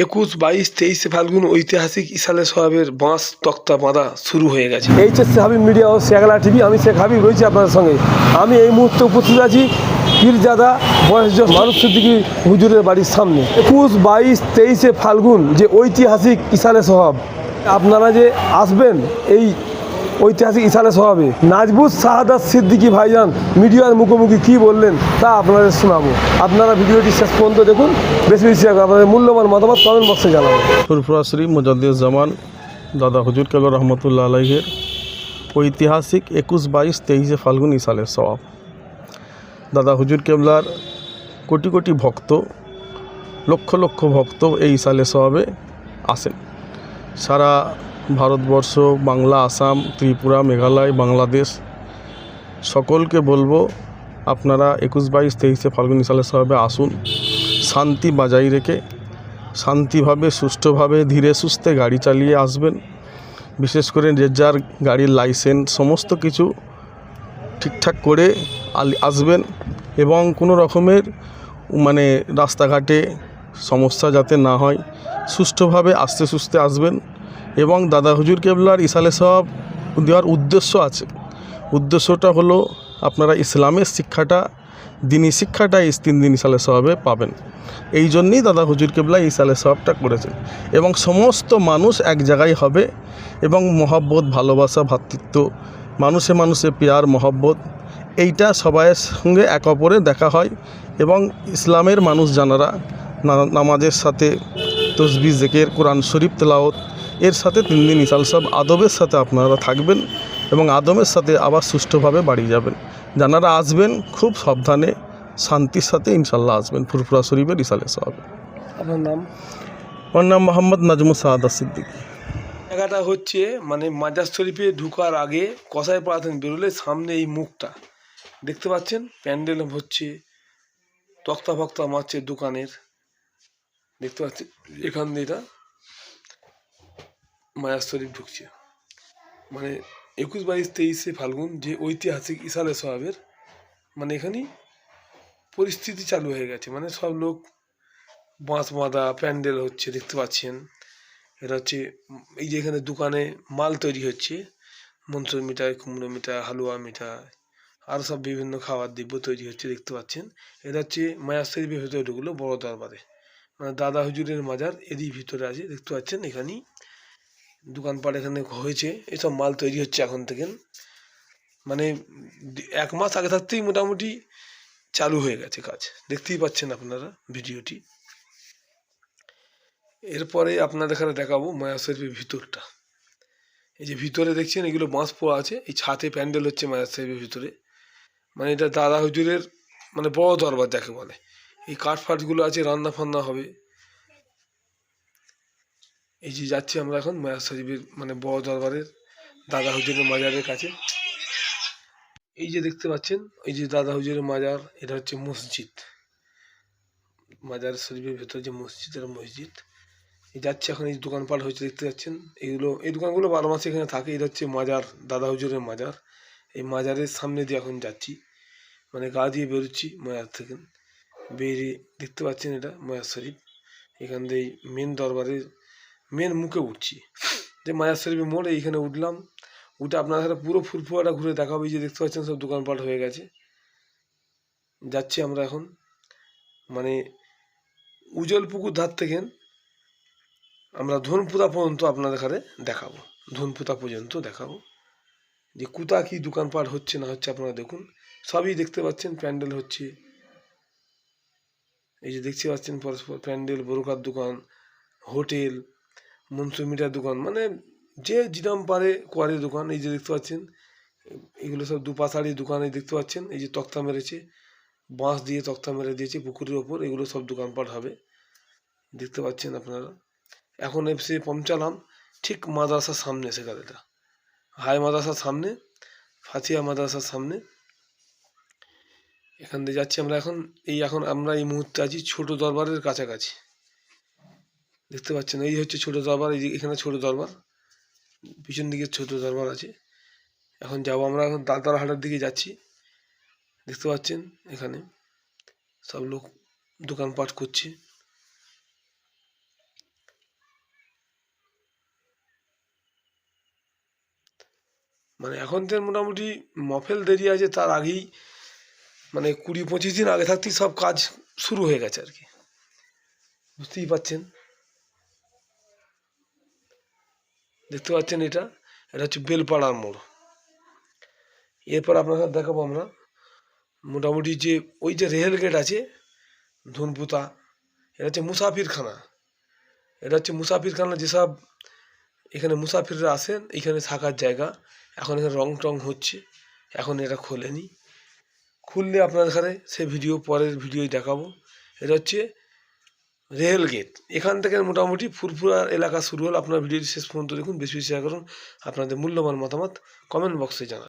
একুশ, বাইশ, তেইশে ফাল্গুন ঐতিহাসিক ইসালে সোহাবের বাঁশ তক্তা বাঁধা শুরু হয়ে গেছে। এইচএসসি হাবিব মিডিয়া ও শেখলা টিভি, আমি শেখ হাবিব রয়েছি আপনাদের সঙ্গে। আমি এই মুহূর্তে উপস্থিত আছি পীরজাদা বয়স মানুষ সিদ্দিকি হুজুরের বাড়ির সামনে। একুশ, বাইশ, তেইশে ফাল্গুন যে ঐতিহাসিক ইসালে সোহাব, আপনারা যে আসবেন এই ঐতিহাসিক ইসালে সোহাবে নাজবুজ শাহাদাত সিদ্দিকি ভাইজান মিডিয়ার মুখোমুখি কী বললেন তা আপনাদের শোনাবো। আপনারা ভিডিওটি শেষ পর্যন্ত দেখুন। বেশি বেশি আপনাদের মূল্যবান মতামত কমেন্ট বক্সে জানাবেন ফুরফুরা মুজাদ্দিদ জামান দাদা হুজুর কেবল রহমতুল্লাহ আলাইহের ঐতিহাসিক একুশ বাইশ তেইশে ফাল্গুন ইসালের সওয়াব। দাদা হুজুর কেবলার কোটি কোটি ভক্ত, লক্ষ লক্ষ ভক্ত এই ইসালে সওয়াবে আসেন। সারা ভারতবর্ষ, বাংলা, আসাম, ত্রিপুরা, মেঘালয়, বাংলাদেশ, সকলকে বলব আপনারা একুশ বাইশ তেইশে ফাল্গুন ইসালে সওয়াবে আসুন, শান্তি বজায় রেখে, শান্তিভাবে, সুষ্ঠুভাবে, ধীরে সুস্থে গাড়ি চালিয়ে আসবেন। বিশেষ করে যে যার গাড়ির লাইসেন্স, সমস্ত কিছু ঠিকঠাক করে আসবেন এবং কোনো রকমের মানে রাস্তাঘাটে সমস্যা যাতে না হয়, সুষ্ঠুভাবে আস্তে সুস্থে আসবেন। এবং দাদা হুজুর কেবলার ইসালে সব দেওয়ার উদ্দেশ্য আছে। উদ্দেশ্যটা হলো আপনারা ইসলামের শিক্ষাটা দিনই শিক্ষাটা এই তিন দিন ইসালে সহাবে পাবেন। এই জন্যেই দাদা হুজুর কেবলা এই সালে সবটা করেছেন। এবং সমস্ত মানুষ এক জায়গায় হবে এবং মহব্বত, ভালোবাসা ভ্রাতৃত্ব মানুষে মানুষে পেয়ার, মহব্বত, এইটা সবাইয়ের সঙ্গে এক অপরে দেখা হয় এবং ইসলামের মানুষ জানারা নামাজের সাথে তসবি, জেকের, কোরআন শরীফ তেলাওত এর সাথে তিন দিন ইসাল সব আদবের সাথে আপনারা থাকবেন এবং আদমের সাথে আবার সুষ্ঠুভাবে বাড়ি যাবেন। যারা আসবেন খুব সাবধানে শান্তির সাথে ইনশাল্লাহ আসবেন। ফুরফুরা শরীফের ইসালে সাহেব আপনার নাম? আমার নাম মোহাম্মদ নাজমুল সাহাদা সিদ্দিকী। জায়গাটা হচ্ছে মানে মাজার শরীফে ঢুকার আগে কসাই পাড়াতেন বেরোলে সামনে এই মুখটা। দেখতে পাচ্ছেন? প্যান্ডেল হচ্ছে তক্তা ফক্তা মারছে দোকানের। দেখতে পাচ্ছেন? এখান দিয়ে মায়ার শরীফ ঢুকছে। মানে একুশ বাইশ তেইশে ফাল্গুন যে ঐতিহাসিক ইসালে সাহেবের মানে এখানে পরিস্থিতি চালু হয়ে গেছে। মানে সব লোক বাঁশ বাঁধা, প্যান্ডেল হচ্ছে, দেখতে পাচ্ছেন। এটা হচ্ছে, এই যে এখানে দোকানে মাল তৈরি হচ্ছে, মনসুর মিঠাই কুমড়ো মিঠাই হালুয়া মিঠাই আরও সব বিভিন্ন খাবার দ্রব্য তৈরি হচ্ছে, দেখতে পাচ্ছেন। এটা হচ্ছে মায়ার শরীফের ভেতরে ঢুকলো বড় দরবারে। মানে দাদা হুজুরের মাজার এরই ভিতরে আছে, দেখতে পাচ্ছেন এখানেই। দোকানপাট এখানে হয়েছে, এসব মাল তৈরি হচ্ছে এখন থেকে। মানে এক মাস আগে থাকতেই মোটামুটি চালু হয়ে গেছে কাজ। দেখতেই পাচ্ছেন আপনারা ভিডিওটি। এরপরে আপনাদের এখানে দেখাবো মায়া শরীফের ভিতরটা। এই যে ভিতরে দেখছেন, এগুলো বাঁশ পোড়া আছে, এই ছাতে প্যান্ডেল হচ্ছে মায়া শরীফের ভিতরে। মানে এটা দাদা হুজুরের মানে বড় দরবার যাকে বলে। এই কাঠ ফাটগুলো আছে, রান্না ফান্না হবে। এই যে যাচ্ছি আমরা এখন মায়া শরীফের মানে বড় দরবারের দাদা হুজুরের মাজারের কাছে। এই যে দেখতে পাচ্ছেন, এই যে দাদা হুজুরের মাজার, এটা হচ্ছে মসজিদ। মাজার শরীফের ভেতরে যে মসজিদ, এটা মসজিদ। এই যাচ্ছে এখন, এই দোকানপাট হয়েছে, দেখতে পাচ্ছেন। এইগুলো, এই দোকানগুলো বারো মাসে এখানে থাকে, এটা হচ্ছে মাজার, দাদা হুজুরের মাজার। এই মাজারের সামনে দিয়ে এখন যাচ্ছি মানে গা দিয়ে বেরোচ্ছি মাজার থেকে। বেরিয়ে দেখতে পাচ্ছেন এটা মায়ার শরীফ। এখান দিয়ে মেন দরবারের মেন মুখে উঠছি। যে মায়ার শরীফের মোড়ে এইখানে উঠলাম, উঠে আপনার সাথে পুরো ফুরফুয়াটা ঘুরে দেখাবো যে দেখতে পাচ্ছেন সব দোকানপাট হয়ে গেছে। যাচ্ছি আমরা এখন মানে উজ্জ্বল পুকুর ধার থেকে আমরা ধনপুতা পর্যন্ত আপনাদের ঘরে দেখাবো। ধনপুতা পর্যন্ত দেখাবো। যে কোথা কী দোকানপাট হচ্ছে না হচ্ছে আপনারা দেখুন। সবই দেখতে পাচ্ছেন, প্যান্ডেল হচ্ছে। এই যে দেখতে পাচ্ছেন পরস্পর, প্যান্ডেল, বোরকার দোকান, হোটেল মনসুর দোকান। মানে যে যেরকম পারে কোয়ারের দোকান, এই যে দেখতে পাচ্ছেন, এগুলো সব দুপাশাড়ি দোকান দেখতে পাচ্ছেন, এই যে তক্তা মেরেছে, বাঁশ দিয়ে তক্তা মেরে দিয়েছে পুকুরের ওপর, এগুলো সব দোকানপাট হবে। দেখতে পাচ্ছেন আপনারা। এখন এসে পৌঁছালাম ঠিক মাদ্রাসার সামনে সেখানেটা হাই মাদ্রাসার সামনে ফাতিয়া মাদ্রাসার সামনে। এখান দিয়ে যাচ্ছি আমরা এখন। এই এখন আমরা এই মুহূর্তে আছি ছোট দরবারের কাছাকাছি। দেখতে পাচ্ছেন, এই হচ্ছে ছোট দরবার, এই যে এখানে ছোট দরবার, পিছন দিকে ছোট দরবার আছে। এখন যাব আমরা, এখন তালতলাহাটার দিকে যাচ্ছি। দেখতে পাচ্ছেন এখানে সব লোক দোকানপাট করছে। মানে এখন তো মোটামুটি মফেল দেরি আছে, তার আগেই মানে কুড়ি পঁচিশ দিন আগে থাকতেই সব কাজ শুরু হয়ে গেছে আর কি। বুঝতেই পারছেন দেখতে পাচ্ছেন এটা? এটা হচ্ছে বেলপাড়ার মোড়। এরপর আপনাকে দেখাবো আমরা। মোটামুটি যে ওই যে রেল গেট আছে, ধনপুতা, এটা হচ্ছে মুসাফিরখানা। এটা হচ্ছে মুসাফিরখানা যেসব এখানে মুসাফিররা আসেন, এখানে থাকার জায়গা। এখন এখানে রং টং হচ্ছে, এখন এটা খোলেনি। খুললে আপনার এখানে সে ভিডিও, পরের ভিডিও দেখাবো। এটা হচ্ছে রেল গেট। এখান থেকে মোটামুটি ফুরফুরা এলাকা শুরু হল। আপনার ভিডিওটি শেষ পর্যন্ত দেখুন। বেশি বেশি করুন। আপনাদের মূল্যবান মতামত কমেন্ট বক্সে জানান।